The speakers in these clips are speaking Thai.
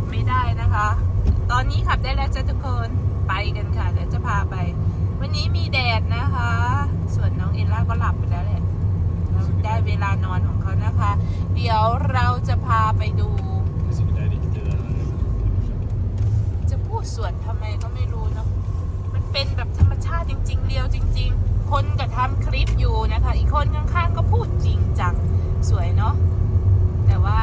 บไม่ได้นะคะ ตอนนี้ขับได้แล้วจ้ะทุกคนไปกันค่ะเดี๋ยวจะพาไป วันนี้มีแดดนะคะ ส่วนน้องเอลล่าก็หลับไปแล้วแหละได้เวลานอนของเขานะคะ เดี๋ยวเราจะพาไปดู จะพูดสวนทำไมก็ไม่รู้เนาะมันเป็นแบบธรรมชาติจริง ๆเรียวจริง ๆ คนก็ทำคลิปอยู่นะคะ อีกคนข้างๆก็พูดจริงจังสวยเนาะแต่ว่า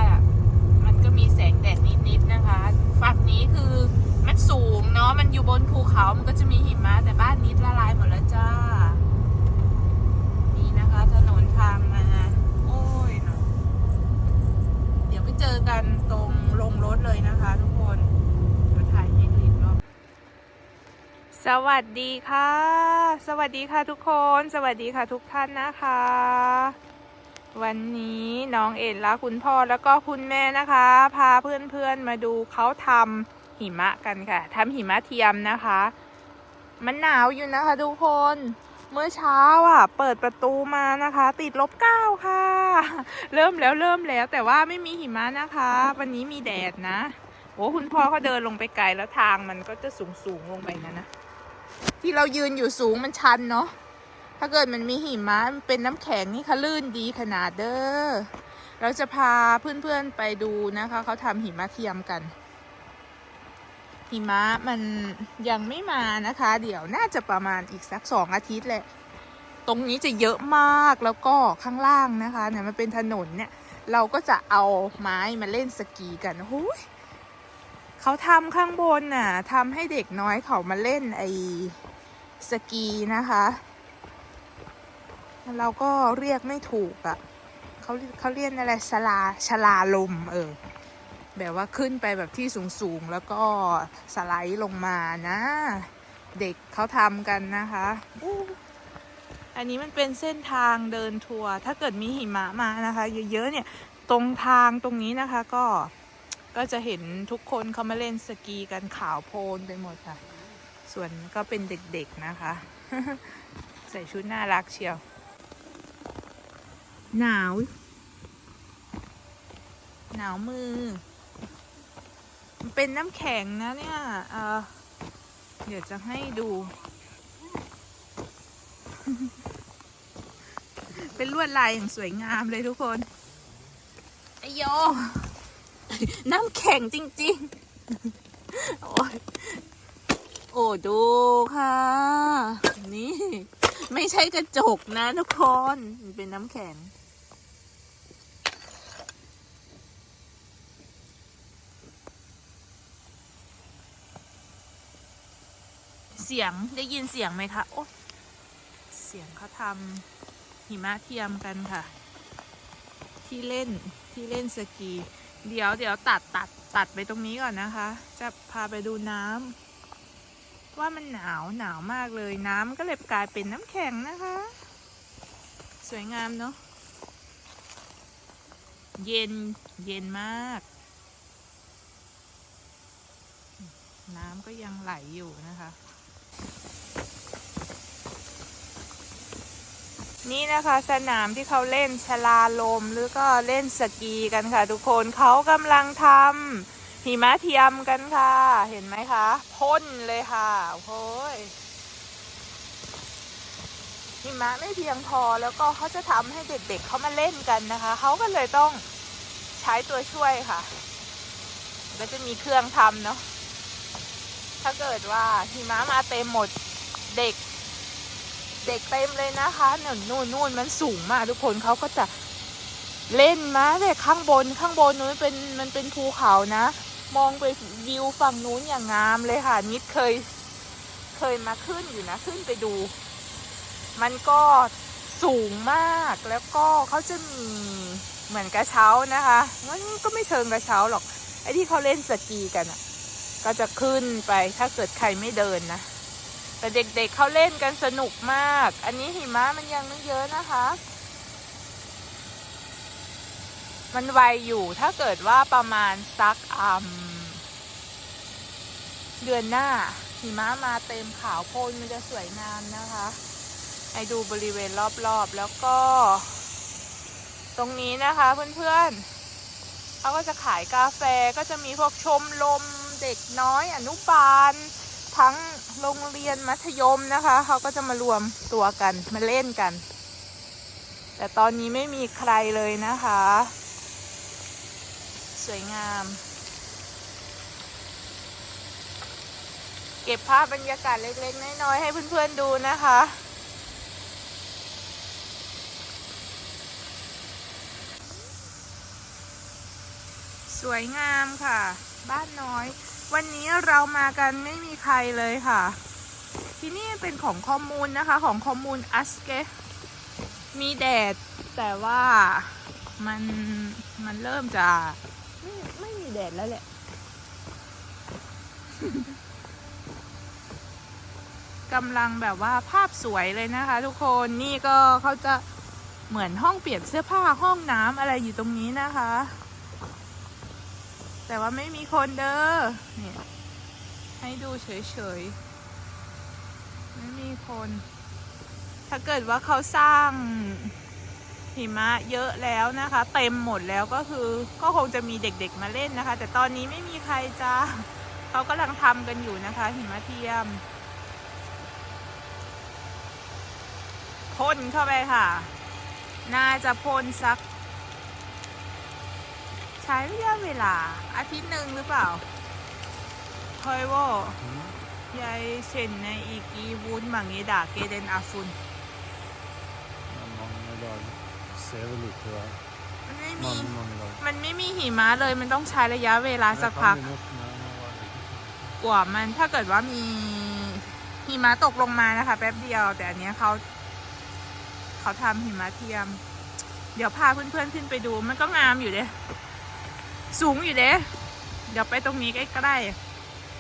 มีแสงแดดนิดๆนะคะ ฝั่งนี้คือมันสูงเนาะ มันอยู่บนภูเขา มันก็จะมีหิมะ แต่บ้านนิดละลายหมดแล้วจ้า นี่นะคะ ถนนทางมา โอ้ยเนาะ เดี๋ยวไปเจอกันตรงลงรถเลยนะคะทุกคนเดี๋ยวถ่ายให้ดูอีกรอบ สวัสดีค่ะ สวัสดีค่ะทุกคน สวัสดีค่ะทุกท่านนะคะ วันนี้น้องเอ็ดและคุณพ่อแล้วก็คุณแม่นะคะ พาเพื่อนๆมาดูเขาทำหิมะกันค่ะทำหิมะเทียมนะคะ มันหนาวอยู่นะคะทุกคน เมื่อเช้าอะ เปิดประตูมานะคะ ติดลบเก้าค่ะ เริ่มแล้วเริ่มแล้วแต่ว่าไม่มีหิมะนะคะ วันนี้มีแดดนะโอ้คุณพ่อเขาเดินลงไปไกลแล้วทางมันก็จะสูงสูงๆลงไปนะนะที่เรายืนอยู่สูงมันชันเนาะ ถ้าเกิดมันมีหิมะมันเป็นน้ำแข็งนี่คะลื่นดีขนาดเด้อ เราจะพาเพื่อนๆไปดูนะคะ เขาทำหิมะเทียมกัน หิมะมันยังไม่มานะคะ เดี๋ยวน่าจะประมาณอีกสักสองอาทิตย์แหละ ตรงนี้จะเยอะมากแล้วก็ข้างล่างนะคะเนี่ยมันเป็นถนนเนี่ย เราก็จะเอาไม้มาเล่นสกีกันโอ้ยเขาทำข้างบนน่ะทำให้เด็กน้อยเขามาเล่นไอ้สกีนะคะ เราก็เรียกไม่ถูกอะ่ะเขาเขาเรียกอะไรสลาชลาลมเออแบบว่าขึ้นไปแบบที่สูงๆ แล้วก็สไลด์ลงมานะ เด็กเขาทำกันนะคะอู้อันนี้มันเป็นเส้นทางเดินทัวร์ถ้าเกิดมีหิมะมานะคะ เยอะๆเนี่ยตรงทางตรงนี้นะคะก็ก็จะเห็นทุกคนเขามาเล่นสกีกันขาวโพลนไปหมดค่ะ ส่วนก็เป็นเด็กๆนะคะ ใส่ชุดน่ารักเชียว หนาว หนาวมือ มันเป็นน้ำแข็งนะเนี่ยเออเดี๋ยวจะให้ดู เป็นลวดลายอย่างสวยงามเลยทุกคนไอโย น้ำแข็งจริง ๆ โอ้ยโอ้ดูค่ะ นี่ ไม่ใช่กระจกนะทุกคนมันเป็นน้ำแข็ง เสียงได้ยินเสียงไหมคะ โอ้เสียงเขาทำหิมะเทียมกันค่ะ ที่เล่นที่เล่นสกี เดี๋ยวเดี๋ยวตัดตัดตัดไปตรงนี้ก่อนนะคะ จะพาไปดูน้ำ ว่ามันหนาวหนาวมากเลยน้ำก็เลยกลายเป็นน้ำแข็งนะคะ สวยงามเนาะเย็นเย็นมาก น้ำก็ยังไหลอยู่นะคะ นี่นะคะสนามที่เขาเล่นชลาลมหรือก็เล่นสกีกันค่ะทุกคนเขากำลังทำ หิมะเทียมกันค่ะ เห็นไหมคะพ่นเลยค่ะโอ้ยหิมะไม่เพียงพอแล้วก็เขาจะทำให้เด็กๆเเขามาเล่นกันนะคะ เขาก็เลยต้องใช้ตัวช่วยค่ะก็จะมีเครื่องทำเนาะถ้าเกิดว่าหิมะมาเต็มหมดเด็ก เด็กเต็มเลยนะคะหนู่นนู่นนู่นมันสูงมากทุกคนเขาก็จะเล่นมาแต่ข้างบนข้างบนนู้นเป็นมันเป็นภูเขานะ มองไปวิวฝั่งนู้นอย่างงามเลยค่ะ นิดเคยเคยมาขึ้นอยู่นะ ขึ้นไปดู มันก็สูงมากแล้วก็เขาจะมีเหมือนกระเช้านะคะมันก็ไม่เชิงกระเช้าหรอก ไอ้ที่เขาเล่นสกีกันอะ ก็จะขึ้นไปถ้าเกิดใครไม่เดินนะ แต่เด็กๆเเขาเล่นกันสนุกมาก อันนี้หิมะมันยังไม่เยอะนะคะ มันไวอยู่ถ้าเกิดว่าประมาณสักอืมเดือนหน้าหิมะมาเต็มขาวโพลนมันจะสวยงามนะคะให้ดูบริเวณรอบๆ แล้วก็ ตรงนี้นะคะเพื่อนๆเขาก็จะขายกาแฟก็จะมีพวกชมรมเด็กน้อยอนุบาล ทั้งโรงเรียนมัธยมนะคะ เขาก็จะมารวมตัวกันมาเล่นกัน แต่ตอนนี้ไม่มีใครเลยนะคะ สวยงาม เก็บภาพบรรยากาศเล็กๆ น้อยๆ ให้เพื่อนๆดูนะคะสวยงามค่ะ บ้านน้อย วันนี้เรามากันไม่มีใครเลยค่ะ ที่นี่เป็นของคอมมูนนะคะ ของคอมมูนอัสเกมีแดด แต่ว่ามันมันเริ่มจะ แดดแล้วแหละ กำลังแบบว่าภาพสวยเลยนะคะ ทุกคนนี่ก็เขาจะเหมือนห้องเปลี่ยนเสื้อผ้าห้องน้ำอะไรอยู่ตรงนี้นะคะ แต่ว่าไม่มีคนเด้อเนี่ยให้ดูเฉยๆ ไม่มีคน ถ้าเกิดว่าเขาสร้าง หิมะเยอะแล้วนะคะ เต็มหมดแล้วก็คือก็คงจะมีเด็กๆมาเล่นนะคะ แต่ตอนนี้ไม่มีใครจ้าเขากำลังทำกันอยู่นะคะ หิมะเทียมพ่นเข้าไปค่ะ น่าจะพ่นสัก ใช้ระยะเวลา อาทิตย์หนึ่งหรือเปล่าเคยว่ายายเชนในอีกีวุ้นบางยีดาเกเดนอาฟุน Men mange lag ser vel ut til å være มันไม่มี mange, mange lag. มันไม่มีหิมะเลย มันต้องใช้ระยะเวลา Men สัก det พัก kan bli nok, men nå var det ikke så. กว่ามันถ้าเกิดว่ามีหิมะตกลงมานะคะ แป๊บเดียว แต่อันเนี้ยเขาเขาทำหิมะเทียม เดี๋ยวพาเพื่อนๆขึ้นไปดู มันก็งามอยู่เด้สูงอยู่เด้เดี๋ยวไปตรงนี้ใกล้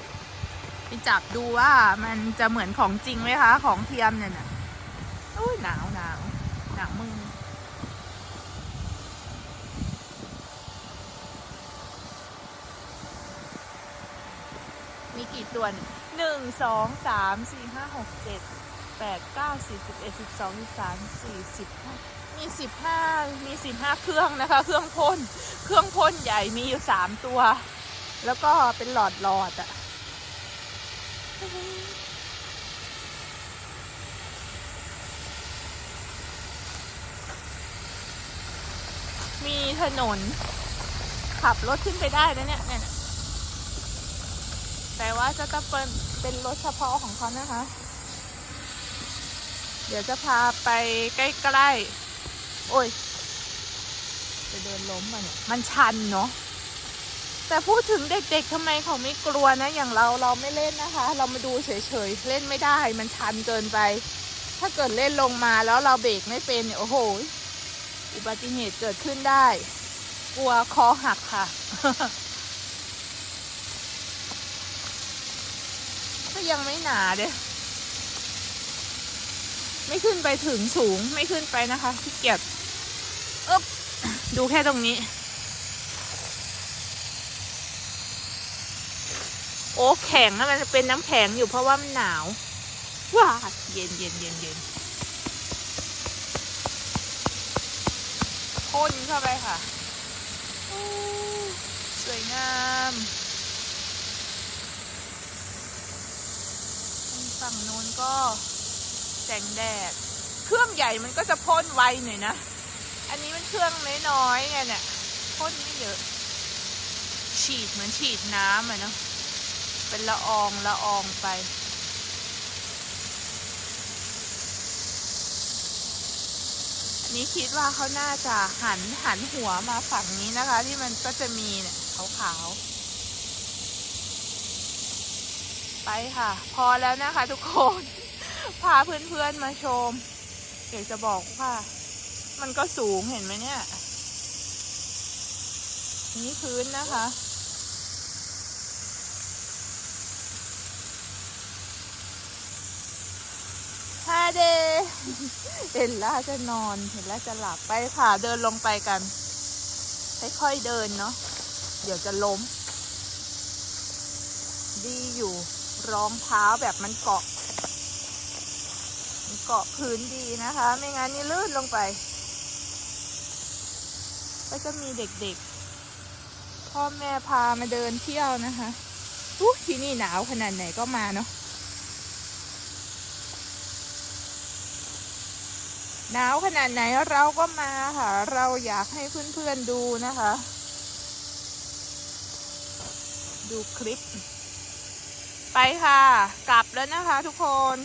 ๆไปจับดูว่ามันจะเหมือนของจริงไหมคะ ของเทียมเนี่ยนะอุ้ยหนาวหนาวหนาวมือ มีกี่ตัวหนึ่งสองสามสี่ห้าหกเจ็ดแปดเก้าสิบสิบเอ็ดสิบสองสิบสามสี่สิบห้ามีสิบห้ามีสิบห้าเครื่องนะคะ เครื่องพ่นเครื่องพ่นใหญ่มีอยู่สามตัว แล้วก็เป็นหลอดหลอดอะมีถนน ขับรถขึ้นไปได้นะเนี่ยเนี่ย จะต้องเป็นเป็นรถเฉพาะของเขานะคะ เดี๋ยวจะพาไปใกล้ๆ โอ้ย จะเดินล้มมาเนี่ย มันชันเนาะ แต่พูดถึงเด็กๆทำไมเขาไม่กลัวนะ อย่างเราเราไม่เล่นนะคะ เรามาดูเฉยๆ เล่นไม่ได้ มันชันเกินไป ถ้าเกิดเล่นลงมาแล้วเราเบรกไม่เป็นเนี่ยโอ้โห อุบัติเหตุเกิดขึ้นได้ กลัวคอหักค่ะ ก็ยังไม่หนาเด้ไม่ขึ้นไปถึงสูงไม่ขึ้นไปนะคะขี้เกียจอ๊บดูแค่ตรงนี้ โอ้แข็งนะมันจะเป็นน้ำแข็งอยู่เพราะว่ามันหนาว ว้าเย็นเย็นเย็นเย็นพ่นเข้าไปค่ะ สวยงาม ฝั่งโน้นก็แสงแดด เครื่องใหญ่มันก็จะพ่นไวหน่อยนะ อันนี้มันเครื่องน้อยๆไงเนี่ยพ่นไม่เยอะ ฉีดเหมือนฉีดน้ำอะเนาะเป็นละอองละอองไปอันนี้คิดว่าเขาน่าจะหันหันหัวมาฝั่งนี้นะคะ ที่มันก็จะมีเนี่ยขาวๆ ไปค่ะ พอแล้วนะคะทุกคน พาเพื่อนๆมาชม เดี๋ยวจะบอกว่า มันก็สูงเห็นไหมเนี่ย นี่พื้นนะคะ ฮาเดเห็นแล้วจะนอนเห็นแล้วจะหลับไปค่ะเดินลงไปกันค่อยๆเดินเนาะเดี๋ยวจะล้ม ดีอยู่ รองเท้าแบบมันเกาะมันเกาะพื้นดีนะคะ ไม่งั้นนี่ลื่นลงไป ก็จะมีเด็กๆ พ่อแม่พามาเดินเที่ยวนะคะอู้ที่นี่หนาวขนาดไหนก็มาเนาะหนาวขนาดไหนเราก็มาค่ะ เราอยากให้เพื่อนๆดูนะคะ ดูคลิป ไปค่ะ กลับแล้วนะคะทุกคน